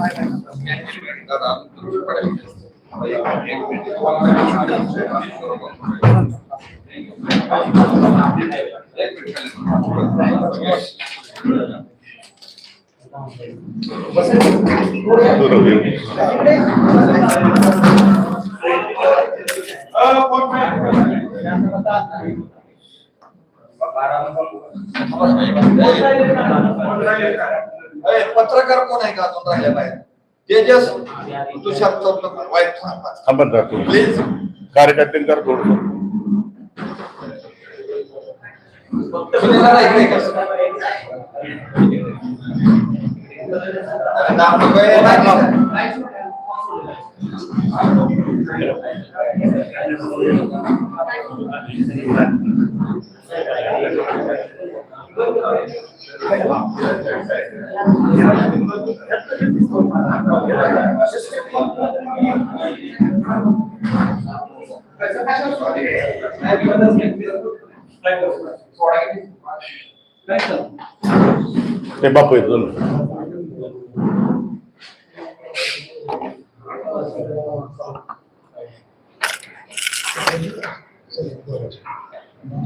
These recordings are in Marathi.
అందరూ पत्रकार कोण आहे का अजून राहिल्या बाहेर? तेजस तुषार चौक वाईट थांबत जातो प्लीज कार्यकर्त्यांकर थोडं नाही इकडे कसं? अरे, नाव नको आहे, नाही. ते बापू येतो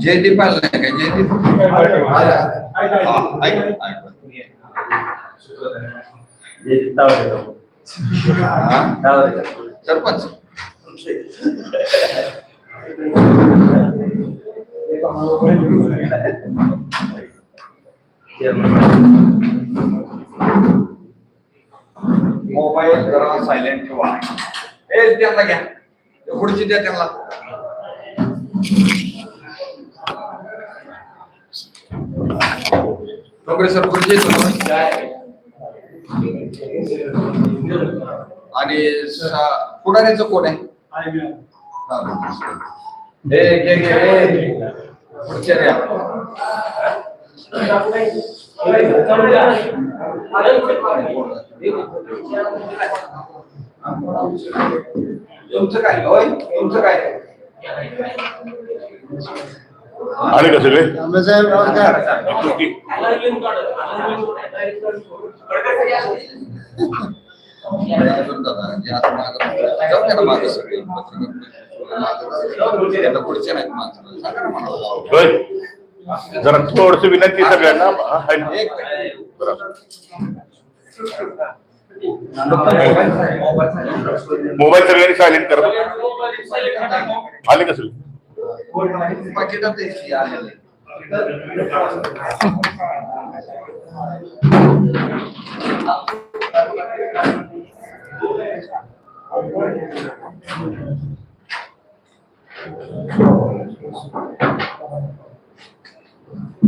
जयदीप आला मोबाईल जरा सायलेंट ठेवा. ए त्यांना घ्या. खुर्ची द्या त्यांना. डोंगरे सर खुर्ची आणि पुढारीचं कोण आहे? हा. घे, ए. खुर्च्या द्या तुमचं काय होय तुमचं काय आले का सगळे साहेब नमस्कार ओके. जरा थोडस विनंती सगळ्यांना. मोबाईल सगळ्यांनी सायलेंट करा. आले का पाकिटात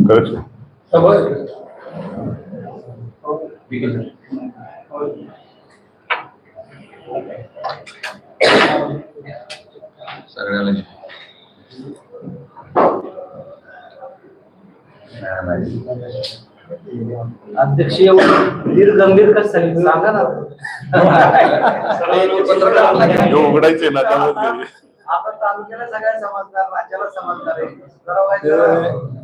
खरंच. सगळ्याला अध्यक्ष एवढं गंभीर कसं सांगितलं? सांगा ना. आपण तालुक्याला सगळ्या समजदार राज्याला समजदार आहे.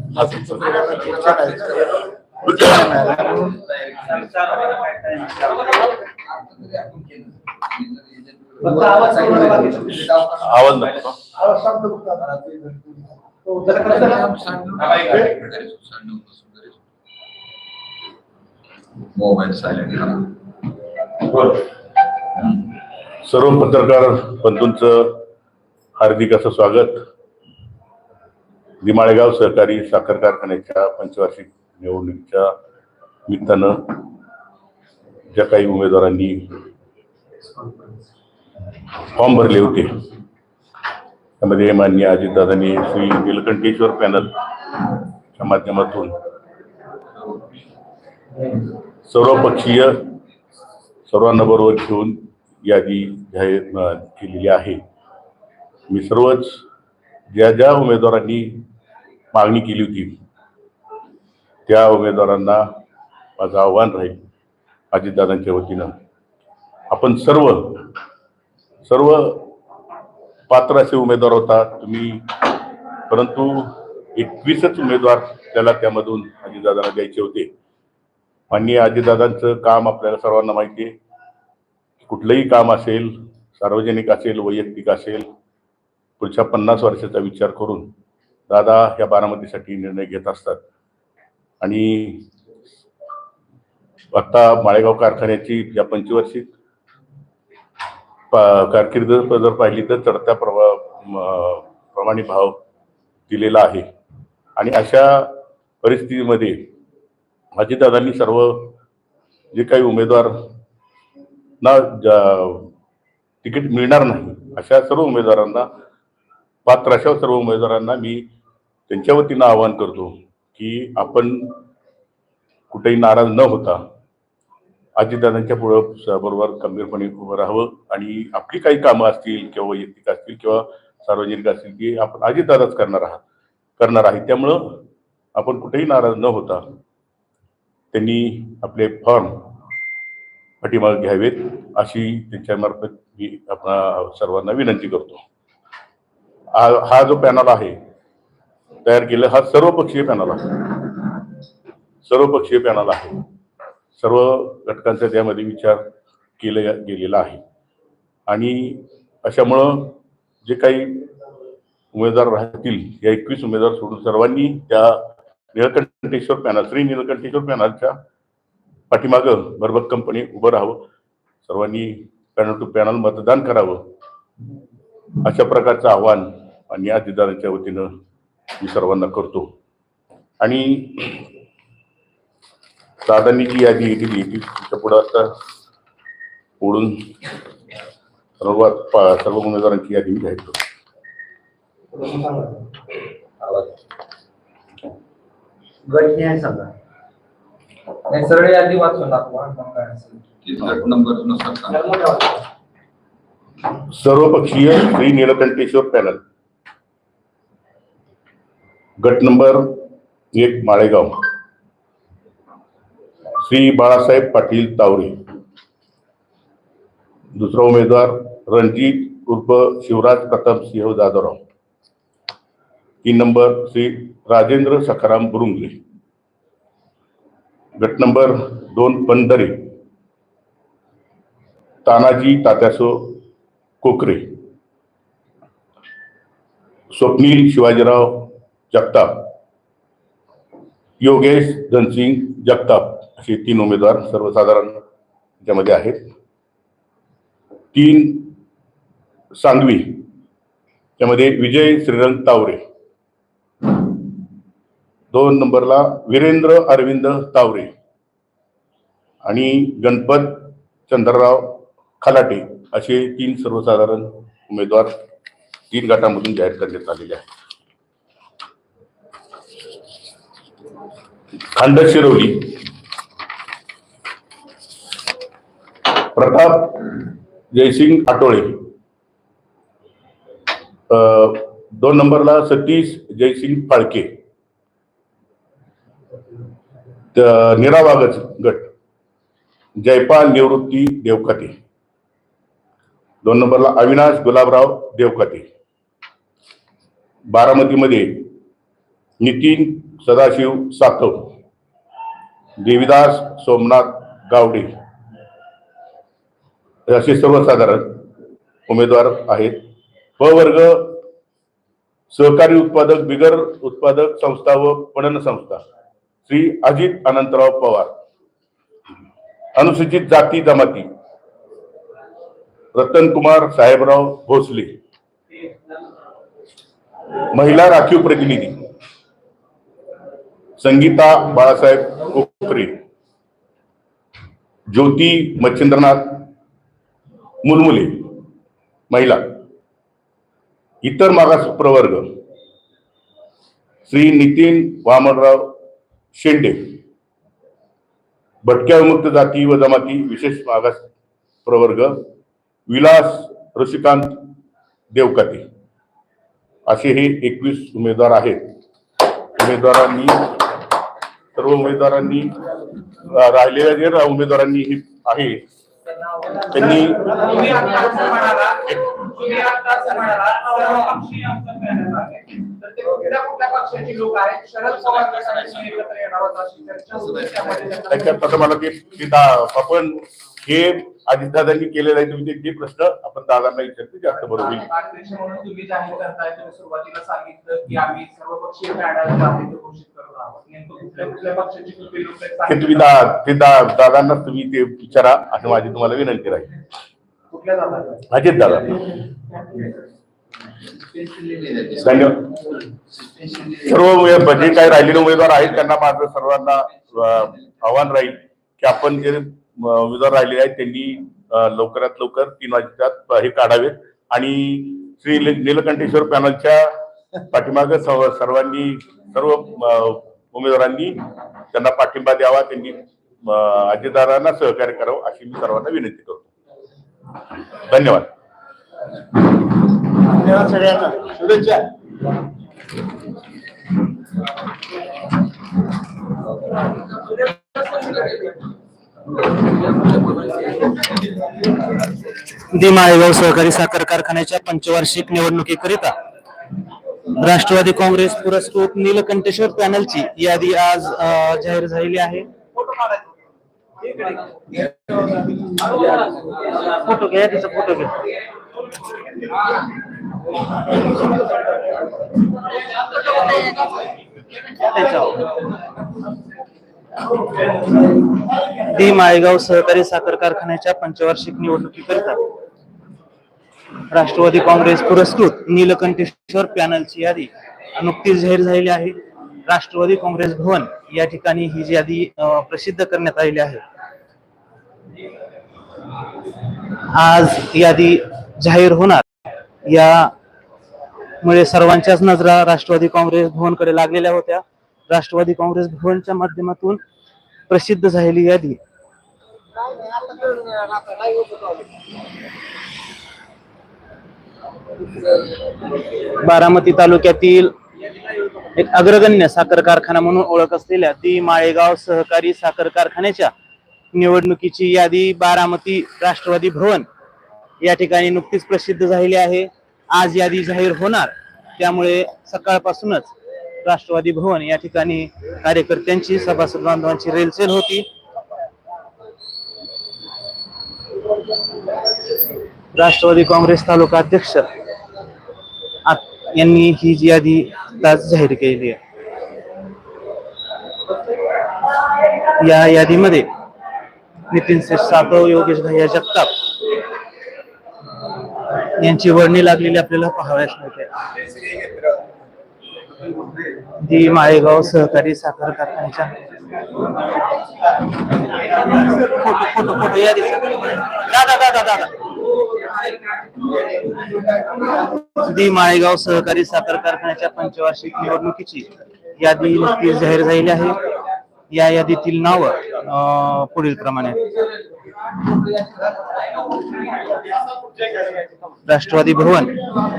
आवाज आवाज मोबाईल सायलेंट सर्व पत्रकार बंधूंचं हार्दिक असं स्वागत. दिमाळेगाव सहकारी साखर कारखान्याच्या पंचवार्षिक निवडणुकीच्या निमित्तानं ज्या काही उमेदवारांनी फॉर्म भरले होते त्यामध्ये मान्य अजितदादांनी श्री निलकंठेश्वर पॅनलच्या माध्यमातून सर्वपक्षीय सर्वांना बरोबर घेऊन यादी जाहीर केलेली आहे. मी सर्वच ज्या ज्या उमेदवारांनी मागणी केली होती. त्या उमेदवारांना माझं आव्हान राहील अजितदादांच्या वतीनं. आपण सर्व सर्व पात्र असे उमेदवार होता तुम्ही परंतु एकवीसच उमेदवार त्याला त्यामधून अजितदादांना द्यायचे होते. माननीय अजितदादांचं काम आपल्याला सर्वांना माहिती आहे. कुठलंही काम असेल सार्वजनिक असेल वैयक्तिक असेल पुढच्या पन्नास वर्षाचा विचार करून दादा ह्या बारामतीसाठी निर्णय घेत असतात. आणि आत्ता माळेगाव कारखान्याची या पंचवार्षिक पा- कारकीर्द जर पाहिली तर चढत्या प्रवा प्रमाणे भाव दिलेला आहे. आणि अशा परिस्थितीमध्ये अजितदादांनी सर्व जे काही उमेदवार ना तिकीट मिळणार नाही अशा सर्व उमेदवारांना पात्र अशा सर्व उमेदवारांना मी त्यांच्या वतीनं आवाहन करतो की आपण कुठेही नाराज न होता अजितदादांच्या पुढं बरोबर गंभीरपणे उभं राहावं आणि आपली काही कामं असतील किंवा वैयक्तिक असतील किंवा सार्वजनिक असतील की आपण अजितदादाच करणार आहात करणार आहे. त्यामुळं आपण कुठेही नाराज न होता त्यांनी आपले फॉर्म पाठीमाग घ्यावेत अशी त्यांच्यामार्फत मी आपणा सर्वांना विनंती करतो. हा जो पॅनल आहे तयार केलं हा सर्वपक्षीय पॅनल आहे. सर्वपक्षीय पॅनल आहे. सर्व घटकांचा त्यामध्ये विचार केला गेलेला आहे. आणि अशामुळं जे काही उमेदवार राहतील या एकवीस उमेदवार सोडून सर्वांनी त्या निळकंठेश्वर पॅनल श्री निळकंठेश्वर पॅनलच्या पाठीमागं भरभक्कमपणे उभं राहावं. सर्वांनी पॅनल टू पॅनल मतदान करावं. अशा प्रकारचं आव्हान आणि अजितदारांच्या वतीनं मी सर्वांना करतो. आणि दादांनी जी यादी दिली ती तुमच्या पुढं आता ओढून सर्व सर्व उमेदवारांची यादी मी जाहीर करतो. गट न्याय सांगा नाही सरळ यादी वाचून दाखवा नंबर. सर्वपक्षीय श्री निळकंठेश्वर पॅनल. गट नंबर एक माळेगाव. श्री बाळासाहेब पाटील तावरे. दुसरा उमेदवार रणजित उर्फ शिवराज प्रताप सिंह जाधवराव. तीन नंबर श्री राजेंद्र सखाराम बुरुंगले गट नंबर दोन पंधरे तानाजी तात्यासो कोकरे. स्वप्नील शिवाजीराव जगताप. योगेश धनसिंग जगताप असे तीन उमेदवार सर्वसाधारण त्यामध्ये आहेत. तीन सांगवी त्यामध्ये विजय श्रीरंग तावरे. दोन नंबरला वीरेंद्र अरविंद तावरे आणि गणपत चंद्रराव खलाटे असे तीन सर्वसाधारण उमेदवार तीन गटामधून जाहीर करण्यात आलेले आहेत. खांड शिरवली प्रताप जयसिंग आटोळे दोन नंबरला सतीश जयसिंग फाळके. निरावागच गट. जयपाल निवृत्ती देवकाते दोन नंबरला अविनाश गुलाबराव देवकाते बारामतीमध्ये नितीन सदाशिव सातव देविदास सोमनाथ गावडे. असे सर्वसाधारण उमेदवार आहेत. प वर्ग सहकारी उत्पादक बिगर उत्पादक संस्था व पणन संस्था. श्री अजित अनंतराव पवार. अनुसूचित जाती जमाती. रतन कुमार साहेबराव भोसले. महिला राखीव प्रतिनिधी. संगीता बाळासाहेब कोकरे ज्योती मच्छिंद्रनाथ मुलमुले महिला इतर मागास प्रवर्ग श्री नितीन वामनराव शेंडे भटक्या विमुक्त जाती व जमाती विशेष मागास प्रवर्ग विलास ऋषिकांत देवकाते. असे हे एकवीस उमेदवार आहेत. उमेदवारांनी सर्व उमेदवारांनी राहिलेल्या जे उमेदवारांनी हे आहे त्यांनी ते त्याच्यात आता मला की दा- आपण हे अजितदादांनी केलेलं आहे तुम्ही ते- प्रश्न आपण दादांना विचारते जास्त बरोबर होईल. तुम्ही ते तुम्ही सांगितलं? दा ते दा- दादांना तुम्ही ते विचारा असं माझी तुम्हाला विनंती राहील. अजित दादा. धन्यवाद. सर्व जे काही राहिलेले उमेदवार आहेत त्यांना माझं सर्वांना आव्हान राहील की आपण जे उमेदवार राहिलेले आहेत त्यांनी लवकरात लवकर तीन वाजता हे काढावेत. आणि श्री नीलकंठेश्वर पॅनलच्या पाठीमागे सर्व- सर्वांनी सर्व उमेदवारांनी त्यांना पाठिंबा द्यावा त्यांनी अं, अजितदारांना सहकार्य करावं अशी मी सर्वांना विनंती करतो. धन्यवाद. धन्यवाद सगळ्यांना. शुभेच्छा. दी माळेगाव सहकारी साखर कारखान्याच्या पंचवार्षिक निवडणुकीकरिता राष्ट्रवादी काँग्रेस पुरस्कृत नीलकंठेश्वर पॅनलची यादी आज जाहीर झालेली आहे. फोटो घ्या यादीचा फोटो घ्या. ती माळेगाव सहकारी साखर कारखान्याच्या पंचवार्षिक निवडणुकीकरिता राष्ट्रवादी काँग्रेस पुरस्कृत नीलकंठेश्वर पॅनलची यादी. नुकतीच जाहीर झालेली आहे. राष्ट्रवादी काँग्रेस भवन या ठिकाणी ही जी यादी प्रसिद्ध करण्यात आलेली आहे. आज यादी जाहीर होणार. यामुळे सर्वांच्याच नजरा राष्ट्रवादी काँग्रेस भवनकडे लागलेल्या होत्या. राष्ट्रवादी काँग्रेस भवनच्या माध्यमातून प्रसिद्ध झालेली यादी. बारामती तालुक्यातील एक अग्रगण्य साखर कारखाना म्हणून ओळख असलेल्या दी माळेगाव सहकारी साखर कारखान्याच्या निवडणुकीची यादी बारामती राष्ट्रवादी भवन या ठिकाणी नुकतीच प्रसिद्ध झालेली आहे. आज यादी जाहीर होणार. त्यामुळे सकाळपासूनच राष्ट्रवादी भवन या ठिकाणी कार्यकर्त्यांची सभासद बांधवांची रेलसेल होती. राष्ट्रवादी काँग्रेस तालुका अध्यक्ष यांनी ही जी यादी आज जाहीर केली आहे. या यादीमध्ये नितीन सातव योगेश भैया जगताप यांची वर्णी लागलेली आपल्याला पाहावयास मिळते. दी माळेगाव सहकारी साखर कारखान्याच्या. दादा दादा दादा दी माळेगाव सहकारी साखर कारखान्याच्या पंचवार्षिक निवडणुकीची यादी नुकतीच जाहीर झालेली आहे. या यादीतील नाव पुढील प्रमाणे. राष्ट्रवादी भवन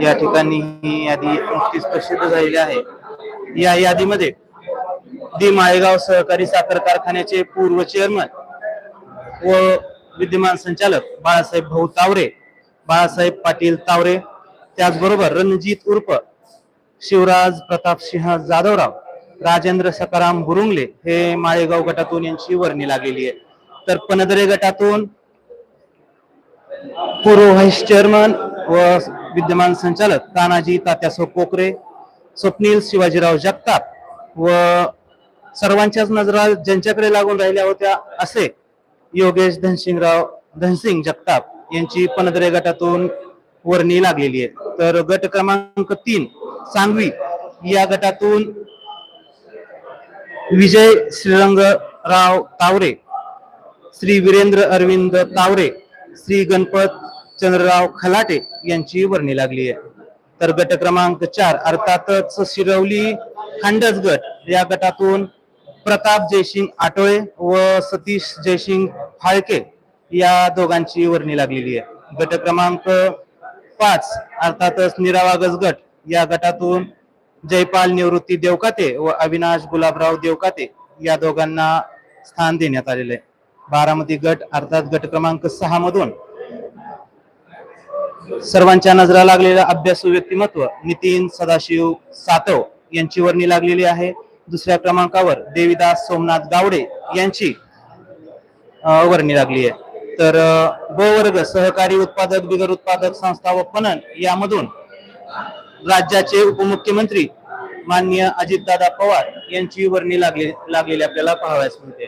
या ठिकाणी ही यादी नुकतीच प्रसिद्ध झालेली आहे. या यादीमध्ये दी माळेगाव सहकारी साखर कारखान्याचे पूर्व चेअरमन व विद्यमान संचालक बाळासाहेब भाऊ तावरे बाळासाहेब पाटील तावरे त्याचबरोबर रणजित उर्फ शिवराज प्रताप सिंह जाधवराव राजेंद्र सकाराम बुरुंगले हे माळेगाव गटातून यांची वर्णी लागलेली आहे. तर पनदरे गटातून पूर्व व्हाईस चेअरमन व विद्यमान संचालक तानाजी तात्यासो कोकरे स्वप्नील शिवाजीराव जगताप व सर्वांच्याच नजरा ज्यांच्याकडे लागून राहिल्या होत्या असे योगेश धनसिंगराव धनसिंग जगताप यांची पनदरे गटातून वर्णी लागलेली आहे तर गट क्रमांक तीन सांगवी या गटातून विजय श्रीरंगराव तावरे श्री वीरेंद्र अरविंद तावरे श्री गणपत चंद्रराव खलाटे यांची वर्णी लागली आहे. तर गट क्रमांक चार अर्थातच शिरवली खांडस गट. या गटातून प्रताप जयसिंग आटोळे व सतीश जयसिंग फाळके या दोघांची वर्णी लागलेली आहे. गट क्रमांक पाच अर्थातच निरावागस गट. या गटातून जयपाल निवृत्ती देवकाते व अविनाश गुलाबराव देवकाते या दोघांना स्थान देण्यात आलेले आहे. बारामती गट अर्थात गट क्रमांक सहा मधून सर्वांच्या नजरा लागलेलं अभ्यासू व्यक्तिमत्व नितीन सदाशिव सातव यांची वर्णी लागलेली आहे. दुसऱ्या क्रमांकावर देविदास सोमनाथ गावडे यांची वर्णी लागली आहे. तर ब वर्ग सहकारी उत्पादक बिगर उत्पादक संस्था व पणन यामधून राज्याचे उपमुख्यमंत्री माननीय अजितदादा पवार यांची वर्णी लागले लागलेली आपल्याला पाहावयास मिळते.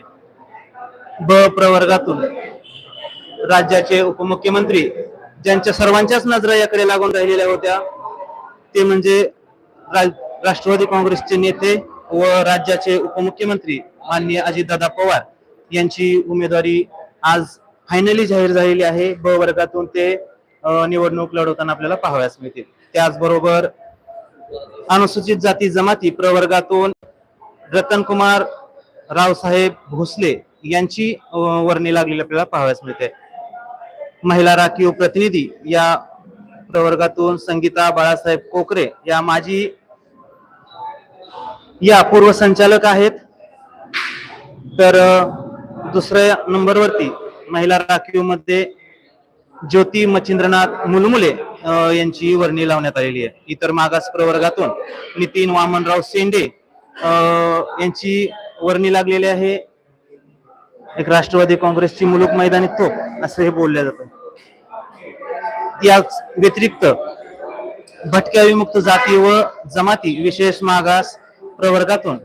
ब प्रवर्गातून राज्याचे उपमुख्यमंत्री ज्यांच्या सर्वांच्याच नजरा याकडे लागून राहिलेल्या होत्या ते म्हणजे राष्ट्रवादी काँग्रेसचे नेते व राज्याचे उपमुख्यमंत्री माननीय अजितदादा पवार यांची उमेदवारी आज फायनली जाहीर झालेली आहे. ब वर्गातून ते निवडणूक लढवताना आपल्याला पाहाव्यास मिळतील. त्याचबरोबर अनुसूचित जाती जमाती प्रवर्गातून रतनकुमार रावसाहेब भोसले यांची वर्णी लागलेली आपल्याला पाहाव्यास मिळते. महिला राखीव प्रतिनिधी या प्रवर्गातून संगीता बाळासाहेब कोकरे या माजी या पूर्व संचालक आहेत. तर दुसऱ्या नंबरवरती महिला राखीवमध्ये ज्योती मच्छिंद्रनाथ मुलमुले यांची वर्णी लावण्यात आलेली आहे. इतर मागास प्रवर्गातून नितीन वामनराव सेंडे यांची वर्णी लागलेली आहे. एक राष्ट्रवादी काँग्रेसची मुलूक मैदानी तोप असं हे बोललं जातं. या व्यतिरिक्त भटक्या विमुक्त जाती व जमाती विशेष मागास प्रवर्गातून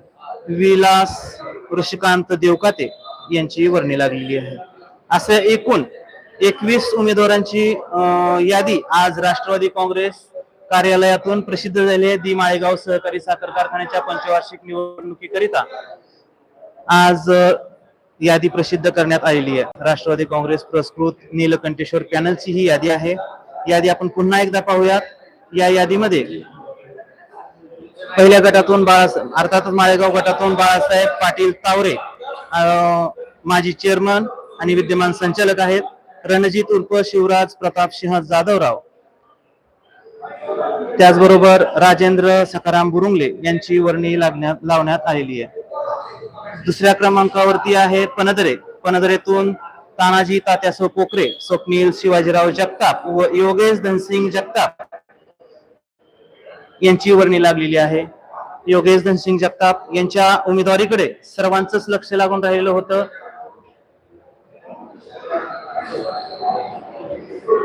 विलास ऋषिकांत देवकाते यांची वर्णी लागलेली आहे. असे एकूण एकवीस उमेदवारांची अं, यादी आज राष्ट्रवादी काँग्रेस कार्यालयातून प्रसिद्ध झाली आहे. दी माळेगाव सहकारी साखर कारखान्याच्या पंचवार्षिक निवडणुकीकरिता आज यादी प्रसिद्ध करण्यात आलेली आहे. राष्ट्रवादी काँग्रेस पुरस्कृत नीलकंठेश्वर पॅनलची ही यादी आहे. यादी आपण पुन्हा एकदा पाहूयात. या यादीमध्ये पहिल्या गटातून बाळासाहेब अर्थातच माळेगाव गटातून बाळासाहेब पाटील तावरे माजी चेअरमन आणि विद्यमान संचालक आहेत. रणजित उर्फ शिवराज प्रताप सिंह जाधवराव. त्याचबरोबर राजेंद्र सखाराम बुरुंगले यांची वर्णी लागण्यात लावण्यात आलेली आहे. दुसऱ्या क्रमांकावरती आहे पनदरे. पनदरेतून तानाजी तात्यासो पोखरे स्वप्नील शिवाजीराव जगताप व योगेश धनसिंग जगताप यांची वर्णी लागलेली आहे. योगेश धनसिंग जगताप यांच्या उमेदवारीकडे सर्वांचंच लक्ष लागून राहिलेलं होतं.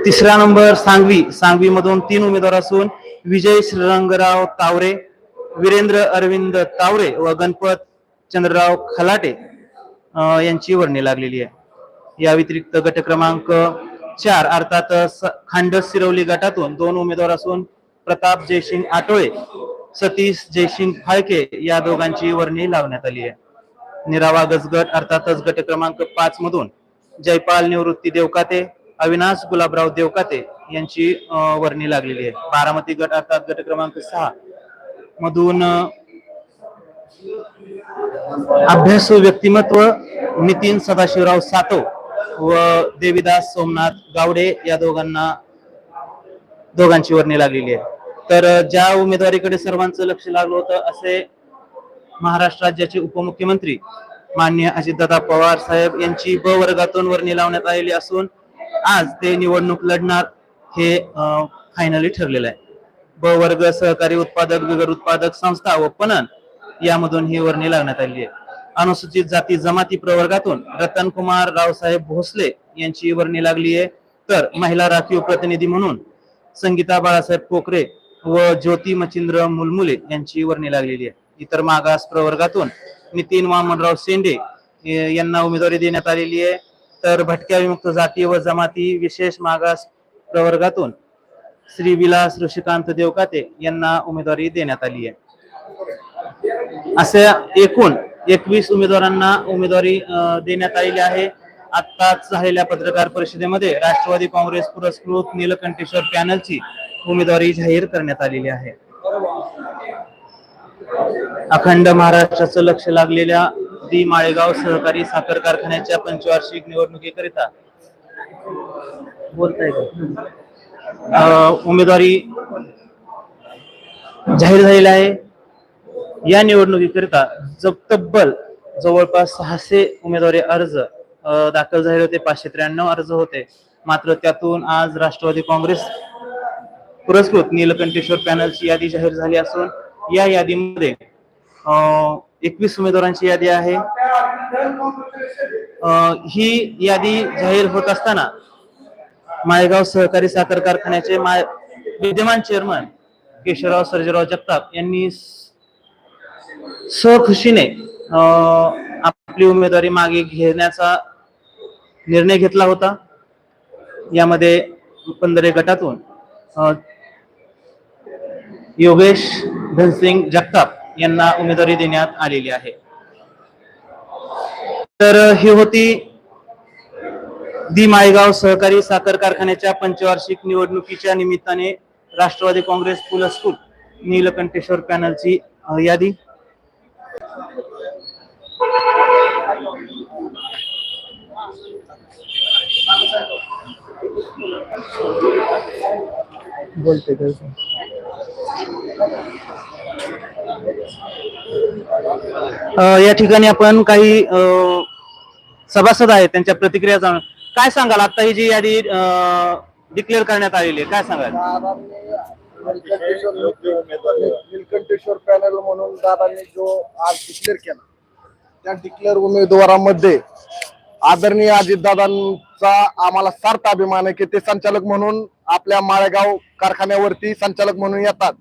तिसरा नंबर सांगवी. सांगवी मधून तीन उमेदवार असून विजय श्रीरंगराव तावरे वीरेंद्र अरविंद तावरे व गणपत चंद्रराव खलाटे यांची वर्णी लागलेली आहे. या व्यतिरिक्त गट क्रमांक चार अर्थात खांड खांडस सिरवली गटातून दोन उमेदवार असून प्रताप जयसिंग आटोळे सतीश जयसिंग फाळके या दोघांची वर्णी लावण्यात आली आहे. निरावा गजगट अर्थातच गट क्रमांक पाच मधून जयपाल निवृत्ती देवकाते अविनाश गुलाबराव देवकाते यांची वर्णी लागलेली आहे. बारामती गट अर्थात गट क्रमांक सहा मधून अभ्यासू व्यक्तिमत्व नितीन सदाशिवराव सातो व देवीदास सोमनाथ गावडे या दोघांना दोघांची वर्णी लागलेली आहे. तर ज्या उमेदवारीकडे सर्वांचं लक्ष लागलं होतं असे महाराष्ट्र राज्याचे उपमुख्यमंत्री मान्य अजितदादा पवार साहेब यांची ब वर्गातून वर्णी लावण्यात आलेली असून आज ते निवडणूक लढणार हे फायनली ठरलेलं आहे. ब वर्ग सहकारी उत्पादक बिगर उत्पादक संस्था व पणन यामधून ही वर्णी लागण्यात आली आहे. अनुसूचित जाती जमाती प्रवर्गातून रतन कुमार रावसाहेब भोसले यांची वर्णी लागली आहे. तर महिला राखीव प्रतिनिधी म्हणून संगीता बाळासाहेब कोकरे व ज्योती मचिंद्र मुलमुले यांची वर्णी लागलेली आहे. इतर मागास प्रवर्गातून नितीन वामनराव शेंडे यांना उमेदवारी देण्यात आलेली आहे. तर भटक्या विमुक्त जाती व जमाती विशेष मागास प्रवर्गातून श्री विलास ऋषिकांत देवकाते यांना उमेदवारी देण्यात आली आहे. अशा एकूण एकवीस उमेदवारांना उमेदवारी देण्यात आलेली आहे. आत्ताच झालेल्या पत्रकार परिषदेमध्ये राष्ट्रवादी काँग्रेस पुरस्कृत नीलकंठेश्वर पॅनलची उमेदवारी जाहीर करण्यात आलेली आहे. अखंड महाराष्ट्राचं लक्ष लागलेल्या दी माळेगाव सहकारी साखर कारखान्याच्या पंचवार्षिक निवडणुकीकरिता बोलताय का? उमेदवारी जाहीर झालेली आहे. या निवडणुकीकरिता ज- तब्बल जवळपास सहाशे उमेदवारी अर्ज दाखल झाले होते. पाचशे त्र्याण्णव अर्ज होते. मात्र त्यातून आज राष्ट्रवादी काँग्रेस पुरस्कृत नीलकंठेश्वर पॅनलची यादी जाहीर झाली असून या यादीमध्ये एकवीस उमेदवारांची यादी आहे. ही यादी जाहीर होत असताना माळेगाव सहकारी साखर कारखान्याचे विद्यमान चेअरमन केशवराव सर्जेराव जगताप यांनी सहखुशीने आपली उमेदवारी मागे घेण्याचा निर्णय घेतला होता. यामध्ये पंधरे गटातून योगेश धनसिंग जगताप यांना उमेदवारी देण्यात आलेली आहे. तर ही होती दी माळेगाव सहकारी साखर कारखान्याच्या पंचवार्षिक निवडणुकीच्या निमित्ताने राष्ट्रवादी काँग्रेस पुलस्कूल नीलकंठेश्वर पॅनलची यादी. बोलते या ठिकाणी आपण काही सभासद आहेत त्यांच्या प्रतिक्रिया जाणून काय सांगाल? आता ही जी यादी डिक्लेअर करण्यात आलेली आहे काय सांगाल? निलकंठेश्वर पॅनल म्हणून दादांनी जो आज डिक्लेअर केला त्या डिक्लेअर उमेदवारामध्ये आदरणीय अजितदादांचा आम्हाला सार्थ अभिमान आहे की ते संचालक म्हणून आपल्या माळेगाव कारखान्यावरती संचालक म्हणून येतात.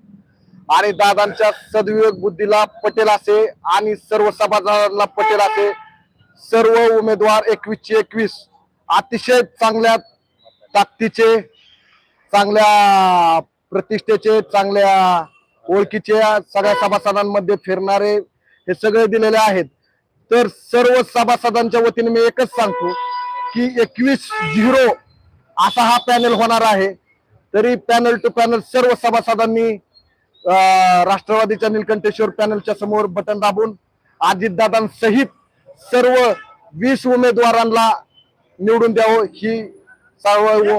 आणि दादांच्या सद्विवेक बुद्धीला पटेल असे आणि सर्व सभासदांना पटेल असे सर्व उमेदवार एकवीसचे एकवीस अतिशय चांगल्या ताकदीचे चांगल्या प्रतिष्ठेचे चांगल्या ओळखीचे सगळ्या सभासदांमध्ये फिरणारे हे सगळे दिलेले आहेत. तर सर्व सभासदांच्या वतीने मी एकच सांगतो की एकवीस झिरो असा हा पॅनल होणार आहे. तरी पॅनल टू पॅनल सर्व सभासदांनी राष्ट्रवादीच्या निलकंठेश्वर पॅनलच्या समोर बटन दाबून अजितदादांसहित सर्व वीस उमेदवारांना निवडून द्यावं ही सर्व!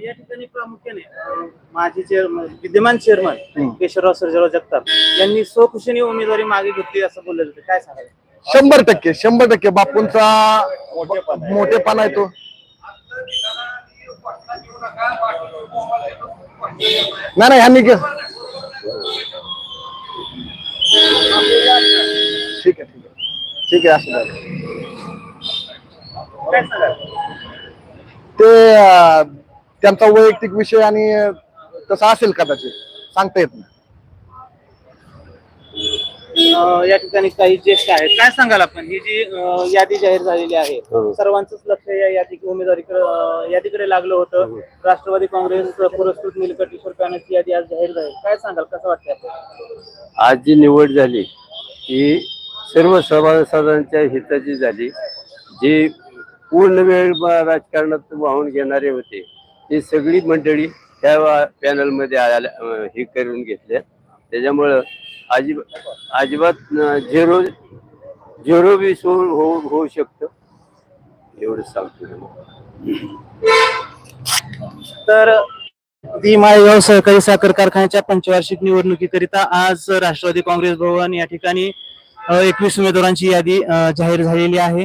या ठिकाणी प्रामुख्याने माजी चेअरमन विद्यमान चेअरमन केशवराव सर्जेराव जगताप यांनी स्वखुशीने उमेदवारी मागे घेतली असं बोलले होते. काय सांगाल? शंभर टक्के शंभर टक्के. बापूंचा मोठेपणा आहे तो. नाही नाही ह्यांनी घे- ठीक आहे ठीक आहे. ठीक आहे असं ते त्यांचा वैयक्तिक विषय आणि तसा असेल कदाचित. सांगता येत नाही. अ, या ठिकाणी काही ज्येष्ठ आहेत. काय सांगाल आपण? ही जी अ, यादी जाहीर झालेली आहे सर्वांचंच लक्ष या यादी उमेदवारीकडे अ, यादीकडे लागलं होतं. राष्ट्रवादी काँग्रेस पुरस्कृत निलकंठेश्वर पॅनलची यादी आज जाहीर झाली. काय सांगाल? कसं वाटतंय आपल्याला? आज जी निवड झाली ही सर्व सभासदांच्या हिताची झाली. जी पूर्ण वेळ राजकारणात वाहून घेणारे होते. ती सगळी मंडळी त्या पॅनलमध्ये आल्या हे करून घेतल्या. त्याच्यामुळं अजिब अजिबात झिरो झिरो वीस होऊ होऊ होऊ शकतं. एवढंच सांगतो तर दी माळेगाव सहकारी साखर कारखान्याच्या पंचवार्षिक निवडणुकीकरिता आज राष्ट्रवादी काँग्रेस भवन या ठिकाणी एकवीस उमेदवारांची यादी जाहीर झालेली आहे.